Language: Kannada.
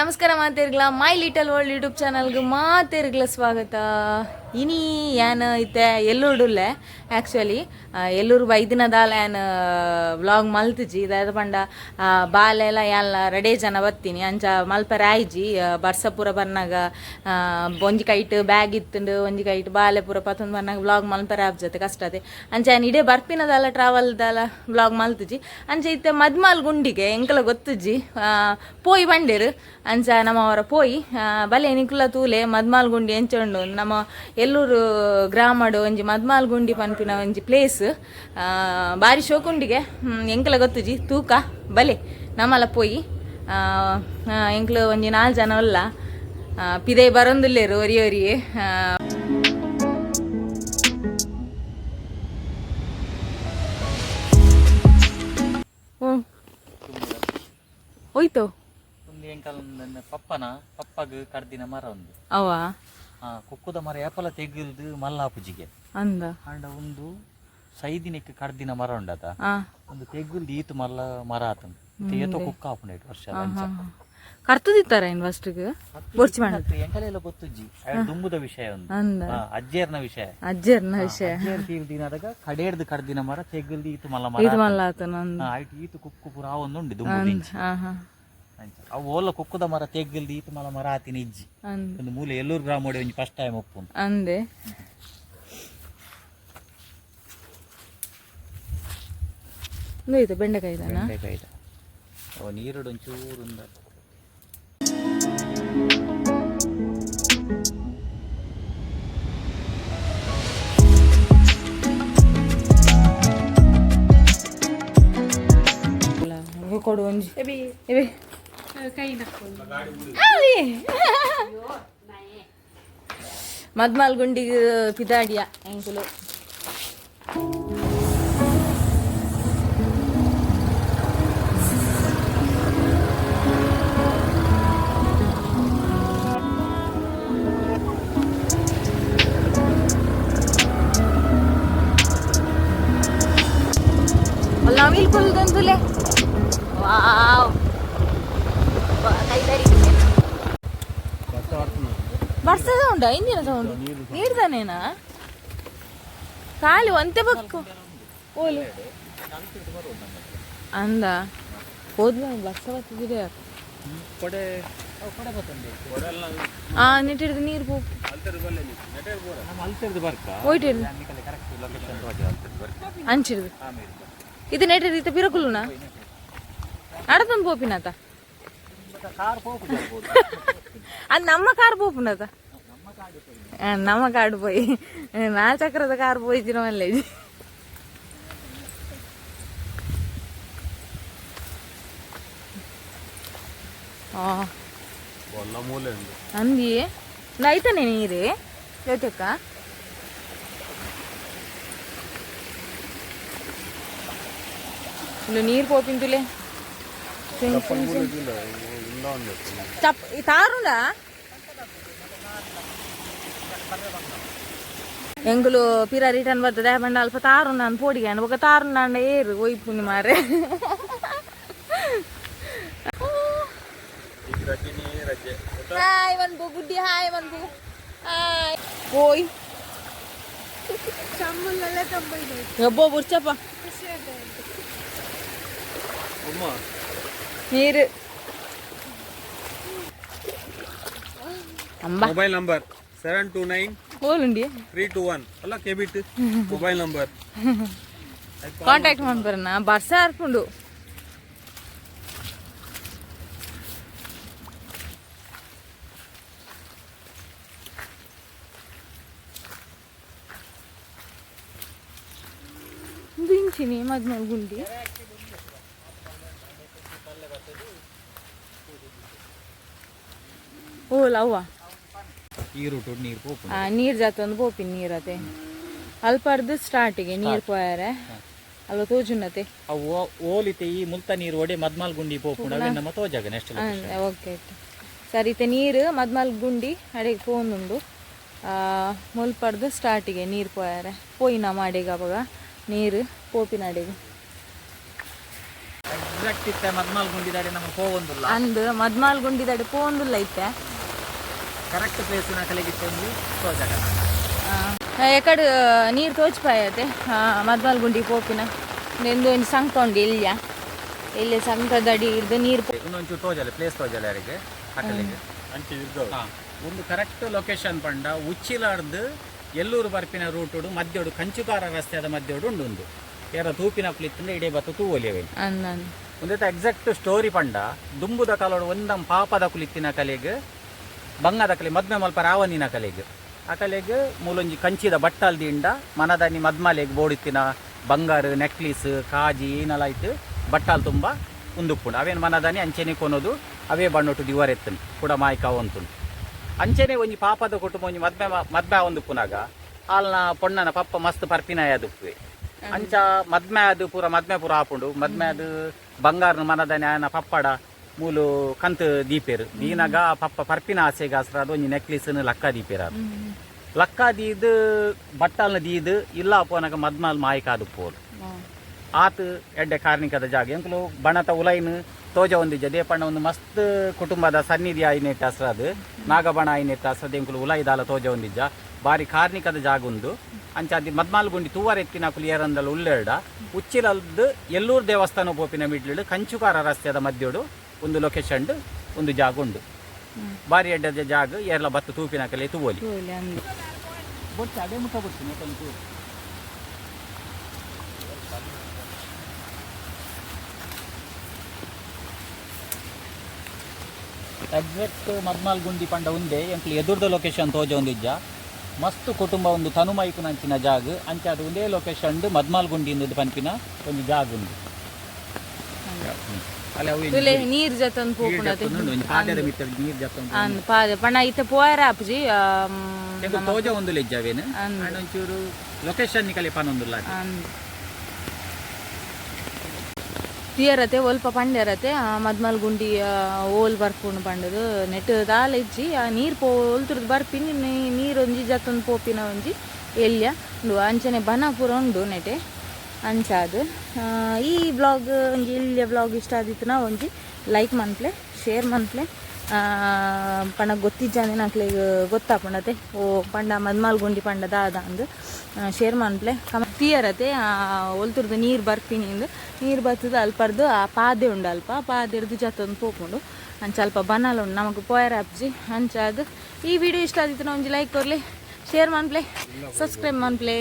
ನಮಸ್ಕಾರ ಮಾತಿರ್ಗ್ಲ, ಮೈ ಲಿಟಲ್ ವರ್ಲ್ಡ್ ಯೂಟ್ಯೂಬ್ ಚಾನಲ್ಗೆ ಮಾತಿರ್ಗ್ಲ ಸ್ವಾಗತ. ಇನಿ ಏನು ಐತೆ ಎಲ್ಲೂಡುಲ್ಲೆ ಆ್ಯಕ್ಚುಲಿ ಎಲ್ಲೂರು ಬೈದಿನದಾಲ ಏನು ವ್ಲಾಗ್ ಮಲ್ತಿಜಿ. ಇದಾದ ಪಂಡ ಬಾಲೆಲ್ಲ ಎಲ್ಲ ರೆಡೇ ಜನ ಬತ್ತೀನಿ. ಅಂಚ ಮಲ್ಪ ರಾಯ್ಜಿ ಬರ್ಸ ಪೂರ ಬರ್ನಾಗ ಒಂಜಿ ಕೈಟ್ ಬ್ಯಾಗ್ ಇತ್ತುಂಡು ಒಂಜಿ ಕೈಟ್ ಬಾಲೆ ಪೂರ ಪತ್ತೊಂದು ಬರ್ನಾಗ ವ್ಲಾಗ್ ಮಲ್ಪರೆ ಆಪ್ ಜೊತೆ ಕಷ್ಟ ಅದೇ. ಅಂಚ ಏನು ಇಡೇ ಬರ್ಪಿನದಲ್ಲ ಟ್ರಾವೆಲ್ದಲ್ಲ ವ್ಲಾಗ್ ಮಲ್ತಿಜಿ. ಅಂಚ ಇತ್ತೆ ಮದ್ಮಾಲ್ ಗುಂಡಿಗೆ, ಎಂಕಲ ಗೊತ್ತಿಜ್ಜಿ ಪೋಯಿ ಬಂಡೇರು ಅಂಚ ನಮ್ಮವರ ಪೋಯಿ ಆ, ಬಲೆ ನಿಕುಲ ತೂಲೆ ಮದ್ಮಾಲ್ ಗುಂಡಿ ಎಂಚೊಂಡು ನಮ್ಮ ಎಲ್ಲೂರು ಗ್ರಾಮಡು ಒಂಜಿ ಮದ್ಮಾಲ್ ಗುಂಡಿ ಪನ್ಪಿನ ಒಂಜಿ ಪ್ಲೇಸ್ ಬಾರಿ ಶೋಕುಂಡಿಗೆ ಎಂಕಲ ಗೊತ್ತುಜಿ ತೂಕ ಬಲೆ ನಮ್ಮಲ ಪೋಯಿ ಎಂಕ್ಲು ಒಂಜಿ ನಾಲ್ ಜನ ಅಲ್ಲ ಪಿದೆ ಬರೊಂದುಲ್ಲೇರು ಒರಿ ಒರಿ ಆ, ಓ ಹೋಯ್ತು? ನನ್ನ ಪಪ್ಪನ ಪಪ್ಪಗ ಕಡ್ದಿನ ಮರ ಒಂದು. ಅವ ಆ ಕುಕ್ಕುದ ಮರ ಏಪಲ ತೆಗಿಲ್ದು ಮಲ್ಲಾಪುಜಿಗೆ. ಅಂದ. ಅಂಡ ಒಂದು ಸೈದಿನಕ್ಕೆ ಕಡ್ದಿನ ಮರ ಉಂಡದ. ಒಂದು ತೆಗುಲ್ದು ಈತು ಮಲ್ಲ ಮರ ಆತಂದು ಏತೋ ಕುಕ್ಕ ಆಪುಂಡ ವರ್ಷ ಕರ್ತದಿತ್ತಾರ ಇನ್ ಫಸ್ಟ್ಗೆ ಬೊರ್ಚಿ ಮಾಡ ಎಂಕಲೆಲ್ಲ ಗೊತ್ತುಜ್ಜಿ ದುಂಬುದ ವಿಷಯ ಒಂದು. ಅಜ್ಜೇರ್ನ ವಿಷಯ. ಅಜ್ಜರ್ನ ವಿಷಯ. ಅಜ್ಜೇರ್ ತೀರ್ದಿನಾದಾಗ ಕಡೇರ್ದು ಕಡ್ದಿನ ಮರ ತೆಗುಲ್ದು ಈತು ಮಲ್ಲ ಮರ ಇದು ಮಲ್ಲ ಆತನ ಆಯ್ತು ಈತು ಕುಕ್ಕು ಪುರ ಒಂದು ಉಂಡು ದುಂಬು. ಅವು ಓಲ ಕುಕ್ಕುದ ಮರ ತೆಗಿಲ್ದು ಈತು ಮಲ ಮರ ಆತಿನ ಇಜ್ಜಿ. ಅಂದ ಒಂದು ಮೂಲೆ ಎಲ್ಲೂರು ಗ್ರಾಮ ಒಂಜಿ ಫಸ್ಟ್ ಟೈಮ್ ಒಪ್ಪು ಅಂದೆ. ಇದು ಬೆಂಡೆಕಾಯಿ ಬೆಂಡೆಕಾಯಿ ಓ ಅವ ನೀರುಡು ಒಂಚೂರು ಉಂದ ಕೊಡು ಒಂಜಿ. ಎಬಿ. ಮದ್ಮಾಲ್ काही नको మద్మాల్గుండి పిదాడియా ఎంకులు నవీల్ పుల్ గంతులే వావ్ ಬತ್ತಿದ್ರೆ ಕೊಡೆ ಅವು ಕೊಡೆ ಬತ್ತಂದೆ ಆ ನಿಟ್ಟಿಡ್ದು ನೀರು ಪೋ ನಮ್ಮ ಅಲ್ತಿರ್ದು ಬರ್ಕ ಹೋಯ್ಟಿರ್ದು ಕರೆಕ್ಟ್ ಲೊಕೇಶನ್ ತೋಜಿ ಅಲ್ತಿರ್ದು ಬರ್ಕ ಅಂಚಿಡ್ದು ಆಮೇಲೆ ಇದು ನೆಟ್ಟಿರ್ದು ಇತ್ತ ಪಿರಕುಲುನ ಅಡತನ್ ಪೋಪಿನತ ಸರ್ ಕಾರ್ ಬೂಪು ಹೋಗ್ತೀರೋ ನಮ್ಮ ಕಾರ್ ಬೂಪುನ ನಮ್ಮ ಗಾಡಿ ಅತ್ತಾ ನಮ್ಮ ನಾ ಚಕ್ರದ ಕಾರ್ ಹೋಗಿದಿರೋವಲ್ಲ ಇದು ಆ. ಬಣ್ಣ ಮೋಲೆಂ ಅನ್ವಿ ಲೈತನೇ ನೀರೆ? ಜೊತೆಕಾ ಇನ್ನು ನೀರು ಹೋಗಿಂತುಲೇ చప్ ఈ తారుందా ಎಂಗುಲು ಪಿರ ರಿಟರ್ನ್ ಬರ್ತದೆ ಬಂಡ ಅಲ್ಪ ತಾರು ನಾನು ಪೋಡಿಗೆ ఒక ತಾರು ನಾನು ಏರು ಒಯ್ಪುನಿ ಮಾರೆ ಹಾಯ್ ಮನ್ಪು ಗುಡ್ಡಿ ಹಾಯ್ ಮನ್ಪು ಹಾಯ್ ಓಯ್ ಎಬ್ಬೋ ಬುರ್ಚಪ್ಪ ನೀರು ಅಂಬ mobile number seven two nine ಓಲುಂಡಿ three two one ಅಲ್ಲ ಕೆಬಿಟ್ ಮೊಬೈಲ್ ನಂಬರ್ ಕಾಂಟ್ಯಾಕ್ಟ್ ಮಾಡ್ಬರಣ್ಣ ಬರ್ಸ ಹರ್ಕೊಂಡು ದಿಂಚಿನಿ ಮದ್ಮೇಲೆ ಗುಂಡಿ ಓಲ್ ಅವ್ವ ನೀರು ನೀರ್ ಜಾತೊಂದು ಪೋಪಿನ ನೀರ್ ಅತೆ ಅರ್ಧ ಸ್ಟಾರ್ಟಿಗೆ ನೀರ್ ಪೋಯಾರೆ ಅಲ್ಲ ತೋಜುನತೆ? ಅವು ಓಲಿತೆ ಈ ಮುಲ್ತ ನೀರು ಒಡೆ ಮದ್ಮಾಲ್ ಗುಂಡಿ ಪೋಪುಂಡ ಅವೆ ನಮ್ಮ ತೋಜಾಗ ನೆಕ್ಸ್ಟ್ ಓಕೆ ಓಕೆ ಸರಿ ಇತ್ತೆ ನೀರು ಮದ್ಮಾಲ್ ಗುಂಡಿ ಅಡೆಗೆ ಪೋನುಂಡು. ಮುಲ್ಪರ್ದು ಸ್ಟಾರ್ಟಿಗೆ ನೀರು ಪೋಯಾರೆ ಪೋಯಿನ ಮಾಡಿಗ ಅವಾಗ ನೀರು ಪೋಪಿನ ಅಡೆಗೆ ಇತ್ತೆ ಮದ್ಮಾಲ್ ಗುಂಡಿ ದಾಡಿ ಅಂದು ಮದ್ಮಾಲ್ ಗುಂಡಿದಡೆ ಪೋಂದುಲ್ಲ ಐತೆ ಕರೆಕ್ಟ್ ಪ್ಲೇಸಿನ ಕಲೆಗಿತ್ತೆ ಒಂದು ತೋಜಗ ಎಕಡೆ ನೀರು ತೋಚ್ಪಾಯತೆ. ಮದ್ಮಲ್ ಗುಂಡಿ ಪೋಪಿನ ಎಂದು ಒಂದು ಸಂಕ ಉಂಡು ಇಲ್ಯ? ಇಲ್ಲಿ ಸಂಕದಡಿ ಇರ್ದು ನೀರು ಇನ್ನೊಂಚೂರು ತೋಜಲೆ ಪ್ಲೇಸ್ ತೋಜಲೆ ಯಾರಿಗೆ? ಹಾಕಲಿಗೆ ಅಂಚೆ ಇರ್ದು. ಒಂದು ಕರೆಕ್ಟ್ ಲೊಕೇಶನ್ ಪಂಡ ಉಚ್ಚಿಲಾರ್ದು ಎಲ್ಲೂರು ಬರ್ಪಿನ ರೂಟುಡು ಮಧ್ಯೋಡು ಕಂಚುಕಾರ ರಸ್ತೆದ ಮಧ್ಯೋಡು ಉಂಡು ಉಂದು ಯಾರ ತೂಪಿನ ಕುಳಿತಂದ್ರೆ ಇಡೀ ಬತ್ತು ತೂವಲಿಯವೆ ಅಂದನು ಒಂದೈತೆ ಎಕ್ಸಾಕ್ಟ್ ಸ್ಟೋರಿ ಪಂಡ ದುಂಬುದ ಕಾಲೋಡು ಒಂದಂ ಪಾಪದ ಕುಲಿತ್ತಿನ ಕಲೆಗೆ ಬಂಗದ ಕಲೆ, ಮದ್ಮೆ ಮಲ್ಪ ರಾವನಿನ ಕಲೆಗೆ. ಆ ಕಲೆಗೆ ಮೂಲೊಂಜಿ ಕಂಚಿದ ಬಟ್ಟಲ್ ದಿಂಡ ಮನದನಿ ಮದ್ಮಲೆಗೆ ಬೋಡಿತ್ತಿನ ಬಂಗಾರ ನೆಕ್ಲೀಸ್ ಕಾಜಿ, ಏನೆಲ್ಲ ಆಯ್ತು ಬಟ್ಟಲ್ ತುಂಬ ಉಂದುಪ್ಪುಂಡು ಅವೇನು ಮನದನಿ ಅಂಚೆನೆ ಕೊನೋದು, ಅವೇ ಬಣ್ಣೊಟ್ಟು ದಿವರ್ ಎತ್ತನ್ ಕೂಡ ಮಾಯ್ಕ ಅವಂತುಂಡು ಅಂಚೆನೆ ಒಂಜಿ ಪಾಪದ ಕುಟುಂಬ, ಒಂಜಿ ಮದ್ಮೆ ಮದ್ಮೆ ಒಂದು ಪುನಾಗ ಆಲ್ನ ಪೊಣ್ಣನ ಪಪ್ಪ ಮಸ್ತ್ ಪರ್ಪಿನಾಯ ಅಂಚ ಮದ್ಮೆ ಅದು ಪೂರ ಮದ್ಮೆ ಪೂರ ಹಾಪುಂಡು ಮದ್ಮೆ ಅದು ಬಂಗಾರನ ಮನದನೆ ಆಯನ ಪಪ್ಪಡ ಮೂಲು ಕಂತು ದೀಪೇರು. ದೀನಾಗ ಪಪ್ಪ ಪರ್ಪಿನ ಆಸೆಗೆ ಅದು ಒಂಜಿ ನೆಕ್ಲೇಸ್ ಲಕ್ಕ ದೀಪೇರ ಲಕ್ಕ ದೀದು ಬಟ್ಟಲ್ನ ದೀದು ಇಲ್ಲ ಅಪ್ಪನಾಗ ಮದ್ಮಾಲ್ ಮಾಯಿಕ ಪೋಲ್. ಪೋಲು ಆತು ಎಡ್ಡೆ ಕಾರ್ಣಿಕದ ಜಾಗ. ಎಂಕಲು ಬಣತ ಉಲೈನ್ ತೋಜ ಒಂದಿಜ ದೇಪಣ್ಣ ಒಂದು ಮಸ್ತ್ ಕುಟುಂಬದ ಸನ್ನಿಧಿ ಆಯ್ನೆಟ್ ಅಸ್ರದ್ ನಾಗಬಣ ಆಯ್ನೆಟ್ ಅಸ್ರದ್ ಎಂಕುಲು ಉಲೈದಾಲ ತೋಜ ಒಂದಿಜ ಬಾರಿ ಕಾರ್ಣಿಕದ ಜಾಗ ಉಂದು. ಅಂಚಾದಿ ಮದ್ಮಾಲ್ ಗುಂಡಿ ತೂವರ್ ಎತ್ತಿನ ಕುಲು ಏರಂದಲ್ ಉಲ್ಲೆರ್ಡ. ಉಚ್ಚಿಲದ್ದು ಎಲ್ಲೂರು ದೇವಸ್ಥಾನ ಪೋಪಿನ ಮಿಡ್ಲಿಡು ಕಂಚುಕಾರ ರಸ್ತೆದ ಮಧ್ಯೋಡು ಒಂದು ಲೊಕೇಶನ್ ಒಂದು ಜಾಗ ಉಂಡು ಬಾರಿ ಅಡ್ಡದ ಜಾಗ ಎಲ್ಲ ಬತ್ತು ತೂಪಿನ ಕಲೆ ತೂವಲಿ. ಅಂದು ಮುಖ ಬಿಡ್ತೀನಿ ಎಕ್ಸಾಕ್ಟ್ ಮದ್ಮಾಲ್ ಗುಂಡಿ ಪಂಡ ಉಂದೆ ಎಂಕ್ಲಿ ಎದುರ್ದ ಲೊಕೇಶನ್ ತೋಜ ಒಂದಿಜ್ಜ. ಮಸ್ತ್ ಕುಟುಂಬ ಒಂದು ತನುಮೈಕು ನಂಚಿನ ಜಾಗ ಅಂಚ ಅದು ಒಂದೇ ಲೊಕೇಶನ್ ಮದ್ಮಾಲ್ ಗುಂಡಿ ಪನ್ಪಿನ ಪಂಪಿನ ಒಂದು ಜಾಗ ಉಂಡು ನೀರ್ ಪಾದ್ಯದ ಜಪ್ಪ ಅಂದ್ ಪಾದ. ಪಣ ಇತ್ತೆ ಪೋಯರ ಆಪುಜಿ ಎಂಕು ತೋಜ ಒಂದು ಲೆಜ್ಜಾವೇನು? ಅಂಡ್ ಒಂಚೂರು ಲೊಕೇಶನ್ ನಿಕಲಿ ಪನೊಂದುಲ್ಲ ತಿಯರತೆ ಒಲ್ಪ ಪಂಡ್ಯರತೆ ಆ ಮದ್ಮಲ್ ಗುಂಡಿ ಓಲ್ ಬರ್ಪುಂಡು ಪಂಡದು ನೆಟ್ ದಾಲ ಇಜ್ಜಿ ಆ ನೀರು ಪೋ ಒಲ್ತುರ್ದು ಬರ್ಪಿನಿ ನೀರು ಒಂಜಿ ಜತ್ತೊಂದು ಪೋಪಿನ ಒಂಜಿ ಎಲ್ಯ. ಉಂಡು ಅಂಚನೆ ಬನ ಪೂರ ಉಂಡು ನೆಟೆ. ಅಂಚಾದು. ಈ ಬ್ಲಾಗ್ ಒಂಜಿ ಇಲ್ಯ ಬ್ಲಾಗ್ ಇಷ್ಟ ಆದಿತ್ತು ನಾ ಒಂಜಿ ಲೈಕ್ ಮನ್ಪ್ಲೆ ಶೇರ್ ಮನ್ಪ್ಲೆ. ಪಂಡ ಗೊತ್ತಿಜ್ಜಾನೆ ನಕ್ಲೆ ಗೊತ್ತಾಪುಂಡತೆ ಓ, ಪಂಡ ಮದ್ಮಾಲ್ ಗುಂಡಿ ಪಂಡ ದಾದ ಅಂದು. ಶೇರ್ ಮನ್ಪ್ಲೆ. ತೀಯರತೆ ಒಲ್ತುರ್ದು ನೀರು ಬರ್ತೀನಿ ಅಂದು. ನೀರು ಬರ್ತದ ಅಲ್ಪರ್ದು, ಆ, ಪಾದೆ ಉಂಡು ಅಲ್ಪ. ಪಾದೆ ಪಾದೆರ್ದು ಜತ್ತೊಂದು ಪೋಕೊಂಡು ಅಂಚ ಅಲ್ಪ ಬನ್ನಲ್ಲ ಉಂಡು. ನಮಗೆ ಪೋಯರ್ ಹಬ್ಜಿ ಅಂಚ ಈ ವಿಡಿಯೋ ಇಷ್ಟ ಆದಿತ್ತು ನಾ ಒಂಜಿ ಲೈಕ್ ಕೊರ್ಲಿ. ಶೇರ್ ಮನ್ಪ್ಲೆ. ಸಬ್ಸ್ಕ್ರೈಬ್ ಮನ್ಪ್ಲೆ.